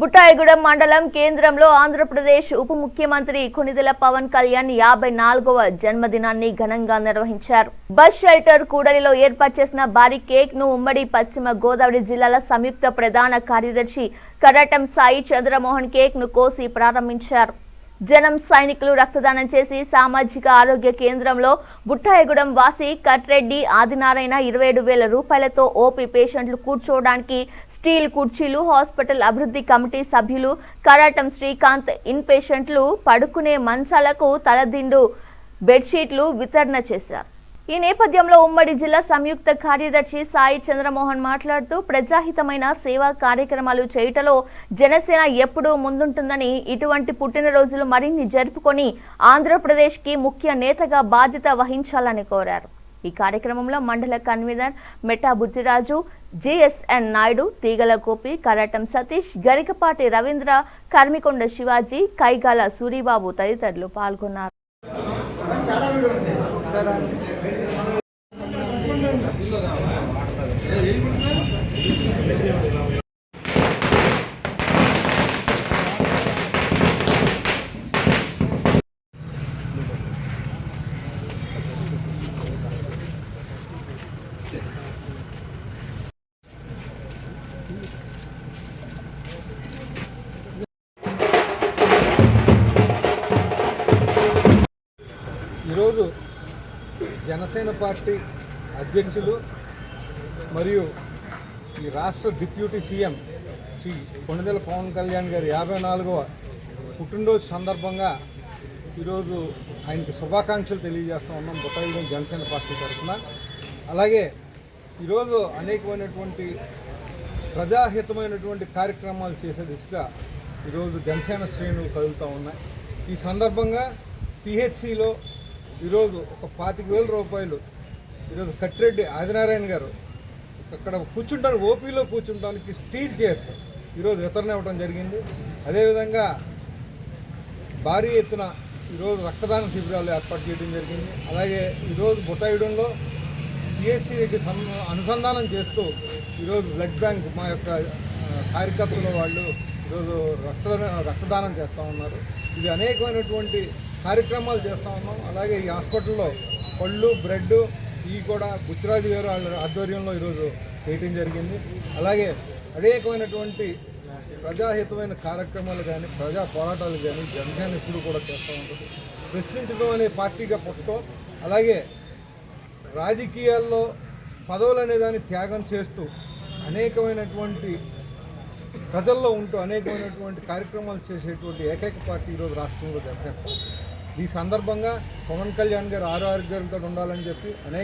బుట్టాయిగూడెం మండలం కేంద్రంలో ఆంధ్రప్రదేశ్ ఉప ముఖ్యమంత్రి కొనిదెల పవన్ కళ్యాణ్ యాభై నాలుగవ జన్మదినాన్ని ఘనంగా నిర్వహించారు. బస్ షెల్టర్ కూడలిలో ఏర్పాటు చేసిన భారీ కేక్ను ఉమ్మడి పశ్చిమ గోదావరి జిల్లాల సంయుక్త ప్రధాన కార్యదర్శి కరాటం సాయి చంద్రమోహన్ కేక్ను కోసి ప్రారంభించారు. జనం సైనికులు రక్తదానం చేసి సామాజిక ఆరోగ్య కేంద్రంలో బుట్టాయగూడెం వాసి కట్రెడ్డి ఆదినారాయణ ఇరవై ఏడు వేల రూపాయలతో ఓపీ పేషెంట్లు కూర్చోవడానికి స్టీల్ కుర్చీలు హాస్పిటల్ అభివృద్ధి కమిటీ సభ్యులు కరాటం శ్రీకాంత్ ఇన్ పేషెంట్లు పడుకునే మంచాలకు తలదిండు బెడ్షీట్లు వితరణ చేశారు. ఈ నేపథ్యంలో ఉమ్మడి జిల్లా సంయుక్త కార్యదర్శి సాయి చంద్రమోహన్ మాట్లాడుతూ ప్రజాహితమైన సేవా కార్యక్రమాలు చేయటలో జనసేన ఎప్పుడూ ముందుంటుందని ఇటువంటి పుట్టినరోజులు మరిన్ని జరుపుకొని ఆంధ్రప్రదేశ్కి ముఖ్య నేతగా బాధ్యత వహించాలని కోరారు. ఈ కార్యక్రమంలో మండల convener meta Bujjiraju GSN Naidu Teegala Gopi Karatam Satish Garikapati Ravindra Karmikonda Shivaji Kaigala Suribabu తదితరులు పాల్గొన్నారు. Sara. జనసేన పార్టీ అధ్యక్షులు మరియు ఈ రాష్ట్ర డిప్యూటీ సీఎం శ్రీ కొండదెల పవన్ కళ్యాణ్ గారి యాభై నాలుగవ పుట్టినరోజు సందర్భంగా ఈరోజు ఆయనకి శుభాకాంక్షలు తెలియజేస్తూ ఉన్నాం బుట్టాయిగూడెం జనసేన పార్టీ తరఫున. అలాగే ఈరోజు అనేకమైనటువంటి ప్రజాహితమైనటువంటి కార్యక్రమాలు చేసే దిశగా ఈరోజు జనసేన శ్రేణులు కదులుతూ ఉన్నాయి. ఈ సందర్భంగా పిహెచ్సిలో ఈరోజు ఒక పాతిక వేల రూపాయలు. ఈరోజు కట్టిరెడ్డి ఆదినారాయణ గారు అక్కడ కూర్చుంటానికి ఓపీలో కూర్చుంటానికి స్టీల్ చైర్స్. ఈరోజు వితరణ ఇవ్వడం జరిగింది. అదేవిధంగా భారీ ఎత్తున ఈరోజు రక్తదాన శిబిరాలు ఏర్పాటు చేయడం జరిగింది. అలాగే ఈరోజు బుట్టాయిడంలో పిహెచ్సికి అనుసంధానం చేస్తూ ఈరోజు బ్లడ్ బ్యాంక్ మా యొక్క కార్యకర్తల కార్యకర్తలు వాళ్ళు ఈరోజు రక్తదాన రక్తదానం చేస్తూ ఉన్నారు. ఇది అనేకమైనటువంటి కార్యక్రమాలు చేస్తూ ఉన్నాం. అలాగే ఈ హాస్పిటల్లో పళ్ళు బ్రెడ్ ఇవి కూడా గుజరాజ్ గారు వాళ్ళ ఆధ్వర్యంలో ఈరోజు చేయటం జరిగింది. అలాగే అనేకమైనటువంటి ప్రజాహితమైన కార్యక్రమాలు కానీ ప్రజా పోరాటాలు కానీ జనసేన ఇప్పుడు కూడా చేస్తూ ఉంటుంది. ప్రశ్నించడం అనే పార్టీగా పుట్టడం అలాగే రాజకీయాల్లో పదవులు అనే దాన్ని త్యాగం చేస్తూ అనేకమైనటువంటి ప్రజల్లో ఉంటూ అనేకమైనటువంటి కార్యక్రమాలు చేసేటువంటి ఏకైక పార్టీ ఈరోజు రాష్ట్రంలో జనసేన పార్టీ. ఈ సందర్భంగా పవన్ కళ్యాణ్ గారు ఆరు ఆరోగ్యంతో ఉండాలని చెప్పి అనేక